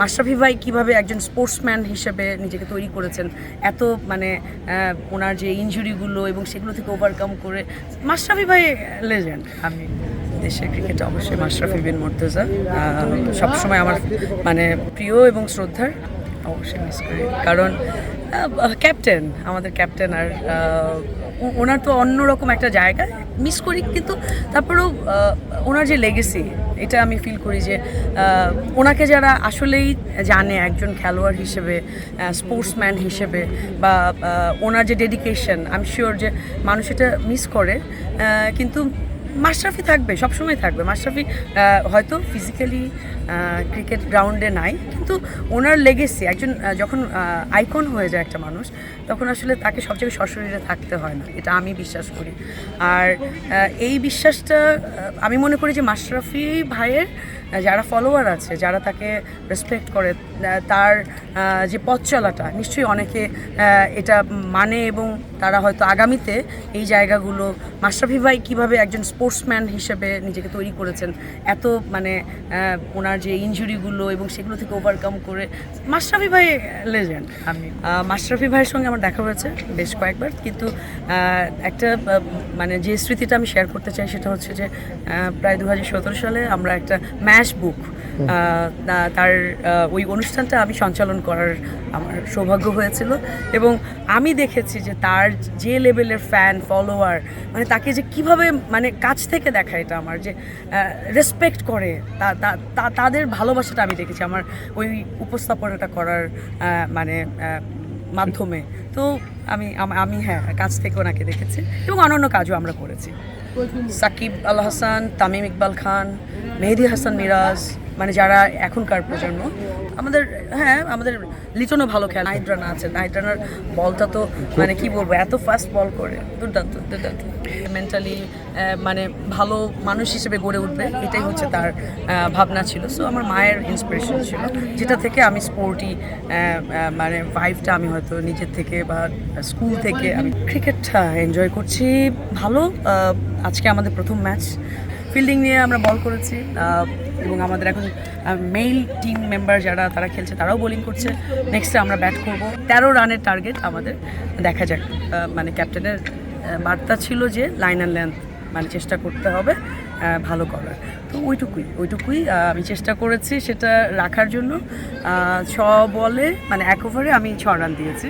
মাশরাফি ভাই কীভাবে একজন স্পোর্টসম্যান হিসেবে নিজেকে তৈরি করেছেন, এত মানে ওনার যে ইনজুরিগুলো এবং সেগুলো থেকে ওভারকাম করে, মাশরাফি ভাই লেজেন্ড আমি দেশের ক্রিকেটে অবশ্যই মাশরাফি বিন মুর্তজা সবসময় আমার মানে প্রিয় এবং শ্রদ্ধার, অবশ্যই মিস করি। কারণ ক্যাপ্টেন আমাদের ক্যাপ্টেন আর ওনার তো অন্যরকম একটা জায়গা মিস করি কিন্তু তারপরেও ওনার যে লেগেসি এটা আমি ফিল করি যে ওনাকে যারা আসলেই জানে একজন খেলোয়াড় হিসেবে স্পোর্টসম্যান হিসেবে বা ওনার যে ডেডিকেশন আমি শিওর যে মানুষ এটা মিস করে কিন্তু মাশরাফি থাকবে, সবসময় থাকবে। মাশরাফি হয়তো ফিজিক্যালি ক্রিকেট গ্রাউন্ডে নাই, কিন্তু ওনার লেগেসি একজন যখন আইকন হয়ে যায় একটা মানুষ, তখন আসলে তাকে সব জায়গায় সশরীরে থাকতে হয় না, এটা আমি বিশ্বাস করি। আর এই বিশ্বাসটা আমি মনে করি যে মাশরাফি ভাইয়ের যারা ফলোয়ার আছে যারা তাকে রেসপেক্ট করে তার যে পথ চলাটা নিশ্চয়ই অনেকে এটা মানে এবং তারা হয়তো আগামীতে এই জায়গাগুলো মাশরাফি ভাই কীভাবে একজন স্পোর্টসম্যান হিসেবে নিজেকে তৈরি করেছেন এত মানে ওনার যে ইনজুরিগুলো এবং সেগুলো থেকে ওভারকাম করে মাশরাফি ভাই লেজেন্ড আমি মাশরাফি ভাইয়ের সঙ্গে আমার দেখা হয়েছে বেশ কয়েকবার কিন্তু একটা মানে যে স্মৃতিটা আমি শেয়ার করতে চাই সেটা হচ্ছে যে প্রায় দু হাজার সতেরো সালে আমরা একটা ম্যাশ বুক তার ওই অনুষ্ঠানটা আমি সঞ্চালন করার আমার সৌভাগ্য হয়েছিল। এবং আমি দেখেছি যে তার যে লেভেলের ফ্যান ফলোয়ার মানে তাকে যে কীভাবে মানে কাছ থেকে দেখা এটা আমার যে রেসপেক্ট করে তা- তাদের ভালোবাসাটা আমি দেখেছি আমার ওই উপস্থাপনাটা করার মানে মাধ্যমে। তো আমি আমি হ্যাঁ কাছ থেকে ওনাকে দেখেছি এবং অন্যান্য কাজও আমরা করেছি। সাকিব আল হাসান তামিম ইকবাল খান মেহেদি হাসান মিরাজ মানে যারা এখনকার প্রজন্ম, আমাদের হ্যাঁ আমাদের লিটনও ভালো খেলে, নাইট রানা আছে, নাইট রানার বলটা তো মানে কি বলব, এত ফাস্ট বল করে, দুর্দান্ত দুর্দান্ত। মেন্টালি মানে ভালো মানুষ হিসেবে গড়ে উঠবে, এটাই হচ্ছে তার ভাবনা ছিল। সো আমার মায়ের ইন্সপিরেশন ছিল, যেটা থেকে আমি স্পোর্টি মানে ভাইভটা আমি হয়তো নিজের থেকে বা স্কুল থেকে আমি ক্রিকেটটা এনজয় করছি। ভালো আজকে আমাদের প্রথম ম্যাচ ফিল্ডিং নিয়ে আমরা বল করেছি এবং আমাদের এখন মেইল টিম মেম্বার যারা, তারা খেলছে, তারাও বোলিং করছে। নেক্সটে আমরা ব্যাট করব। তেরো রানের টার্গেট আমাদের। দেখা যাক মানে ক্যাপ্টেনের বার্তা ছিল যে লাইন অ্যান্ড লেন্থ মানে চেষ্টা করতে হবে ভালো করার তো ওইটুকুই ওইটুকুই আমি চেষ্টা করেছি সেটা রাখার জন্য। ছ বলে মানে এক ওভারে আমি ছ রান দিয়েছি।